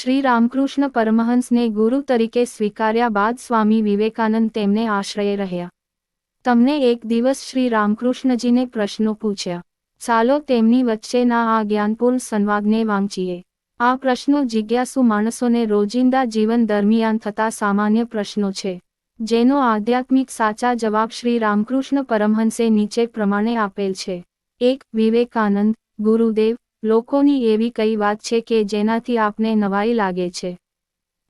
શ્રી રામકૃષ્ણ પરમહંસને ગુરુ તરીકે સ્વીકાર્યા બાદ સ્વામી વિવેકાનંદ તેમને આશ્રય રહ્યા. તમને એક દિવસ શ્રી રામકૃષ્ણજીને પ્રશ્નો પૂછ્યા. ચાલો તેમની વચ્ચેના આ જ્ઞાનપૂર્ણ સંવાદને વાંચીએ. આ પ્રશ્નો જિજ્ઞાસુ માણસોને રોજિંદા જીવન દરમિયાન થતા સામાન્ય પ્રશ્નો છે, જેનો આધ્યાત્મિક સાચા જવાબ શ્રી રામકૃષ્ણ પરમહંસે નીચે પ્રમાણે આપેલ છે. એક, વિવેકાનંદ, ગુરુદેવ લોકોની એવી કઈ વાત છે કે જેનાથી આપને નવાઈ લાગે છે?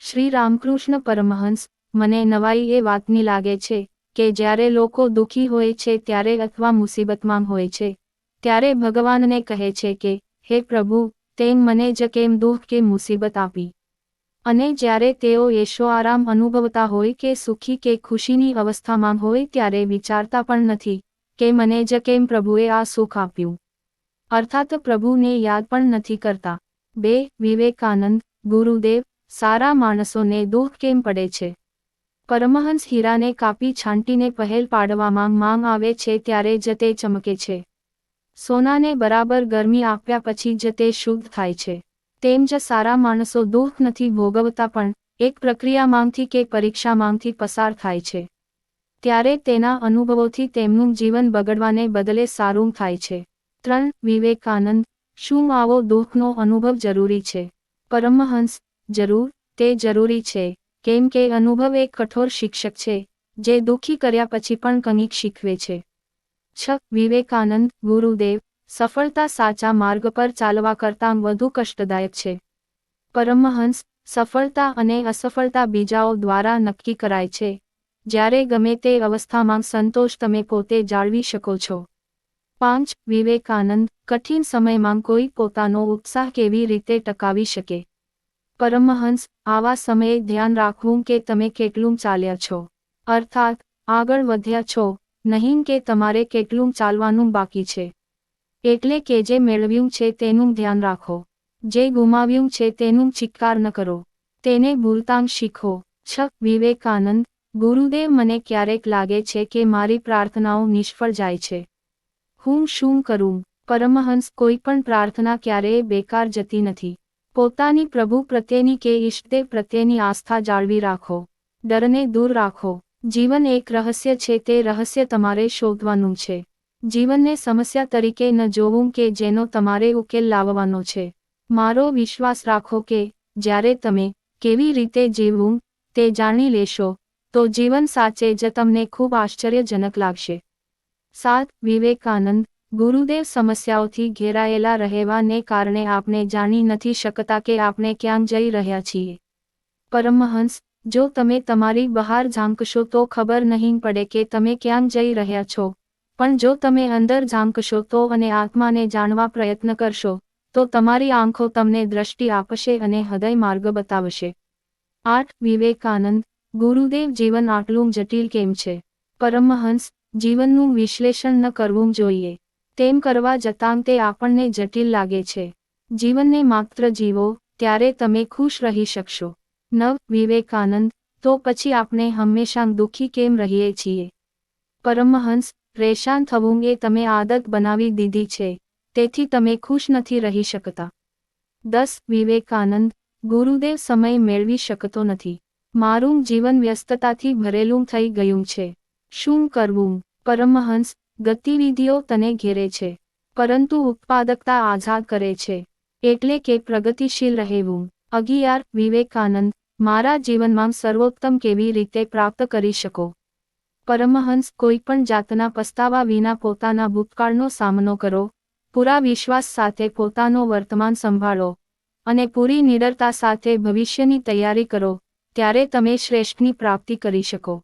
શ્રી રામકૃષ્ણ પરમહંસ, મને નવાઈ એ વાતની લાગે છે કે જ્યારે લોકો દુઃખી હોય છે ત્યારે અથવા મુસીબતમાં હોય છે, ત્યારે ભગવાનને કહે છે કે, હે પ્રભુ, તેમ મને જ કેમ દુઃખ કે મુસીબત આપી? અને જ્યારે તેઓ યશો આરામ અનુભવતા હોય કે સુખી કે ખુશીની અવસ્થામાં હોય ત્યારે વિચારતા પણ નથી કે મને જ કેમ પ્રભુએ આ સુખ આપ્યું? અર્થાત પ્રભુને યાદ પણ નથી કરતા. બે, વિવેકાનંદ, ગુરુદેવ, સારા માણસોને દુઃખ કેમ પડે છે? પરમહંસ હીરાને કાપી છાંટીને પહેલ પાડવામાં માંગ આવે છે ત્યારે જ તે ચમકે છે. સોનાને બરાબર ગરમી આપ્યા પછી જ તે શુદ્ધ થાય છે. તેમ જ સારા માણસો દુઃખ નથી ભોગવતા પણ એક પ્રક્રિયા માંગથી કે પરીક્ષા માંગથી પસાર થાય છે. ત્યારે તેના અનુભવોથી તેમનું જીવન બગડવાને બદલે સારું થાય છે. ત્રણ વિવેકાનંદ, શું આવો દુઃખનો અનુભવ જરૂરી છે? પરમહંસ, જરૂર, તે જરૂરી છે. કેમ કે અનુભવ એક કઠોર શિક્ષક છે, જે દુઃખી કર્યા પછી પણ કંઈક શીખવે છે. છ, વિવેકાનંદ, ગુરુદેવ, સફળતા સાચા માર્ગ પર ચાલવા કરતાં વધુ કષ્ટદાયક છે. પરમહંસ, સફળતા અને અસફળતા બીજાઓ દ્વારા નક્કી કરાય છે. જ્યારે ગમે તે અવસ્થામાં સંતોષ તમે પોતે જાળવી શકો છો. પાંચ, વિવેકાનંદ, કઠિન સમયમાં કોઈ પોતાનો ઉત્સાહ કેવી રીતે ટકાવી શકે? પરમહંસ, આવા સમયે ધ્યાન રાખવું કે તમે કેટલું ચાલ્યા છો? અર્થાત, આગળ વધ્યા છો, નહીં કે તમારે કેટલું ચાલવાનું બાકી છે? એટલે કે જે મેળવ્યું છે તેનું ધ્યાન રાખો. જે ગુમાવ્યું છે તેનું ચિક્કાર ન કરો. તેને ભૂલતાં શીખો. છ, વિવેકાનંદ, ગુરુદેવ મને ક્યારેક લાગે છે કે મારી પ્રાર્થનાઓ નિષ્ફળ જાય છે. હું શું કરું? પરમહંસ કોઈ પણ પ્રાર્થના ક્યારેય બેકાર જતી નથી. પોતાની પ્રભુ પ્રત્યેની કે ઈષ્ટદેવ પ્રત્યેની આસ્થા જાળવી રાખો. ડરને દૂર રાખો. જીવન એક રહસ્ય છે, તે રહસ્ય તમારે શોધવાનું છે. જીવનને સમસ્યા તરીકે ન જોવું કે જેનો તમારે ઉકેલ લાવવાનો છે. મારો વિશ્વાસ રાખો કે, જ્યારે તમે કેવી રીતે જીવવું, તે જાણી લેશો, તો જીવન સાચે જ તમને ખૂબ આશ્ચર્યજનક લાગશે. સાત, વિવેકાનંદ, ગુરુદેવ સમસ્યાઓથી ઘેરાયેલા રહેવાને કારણે આપણે જાણી નથી શકતા કે આપણે ક્યાં જઈ રહ્યા છીએ. પરમહંસ, જો તમે તમારી બહાર ઝાંકશો તો ખબર નહીં પડે કે તમે ક્યાં જઈ રહ્યા છો. પણ જો તમે અંદર ઝાંકશો તો અને આત્માને જાણવા પ્રયત્ન કરશો, તો તમારી આંખો તમને દ્રષ્ટિ આપશે અને હૃદય માર્ગ બતાવશે. આઠ, વિવેકાનંદ, ગુરુદેવ જીવન આટલું જટિલ કેમ છે? પરમહંસ જીવનનું વિશ્લેષણ ન કરવું જોઈએ. તેમ કરવા જતાં તે આપણને જટિલ લાગે છે. જીવનને માત્ર જીવો, ત્યારે તમે ખુશ રહી શકશો. નવ વિવેકાનંદ, તો પછી આપણે હંમેશા દુઃખી કેમ રહીએ છીએ? પરમહંસ પરેશાન થવું એ તમે આદત બનાવી દીધી છે. તેથી તમે ખુશ નથી રહી શકતા. દસ, વિવેકાનંદ, ગુરુદેવ સમય મેળવી શકતો નથી. મારું જીવન વ્યસ્તતાથી ભરેલું થઈ ગયું છે. શું કરવું? પરમહંસ, ગતિવિધિઓ તને ઘેરે છે. પરંતુ ઉત્પાદકતા આઝાદ કરે છે. એટલે કે પ્રગતિશીલ રહેવું. અગિયાર, વિવેકાનંદ, મારા જીવનમાં સર્વોત્તમ કેવી રીતે પ્રાપ્ત કરી શકો? પરમહંસ, કોઈપણ જાતના પસ્તાવા વિના પોતાના ભૂતકાળનો સામનો કરો. પૂરા વિશ્વાસ સાથે પોતાનો વર્તમાન સંભાળો. અને પૂરી નિડરતા સાથે ભવિષ્યની તૈયારી કરો. ત્યારે તમે શ્રેષ્ઠની પ્રાપ્તિ કરી શકો.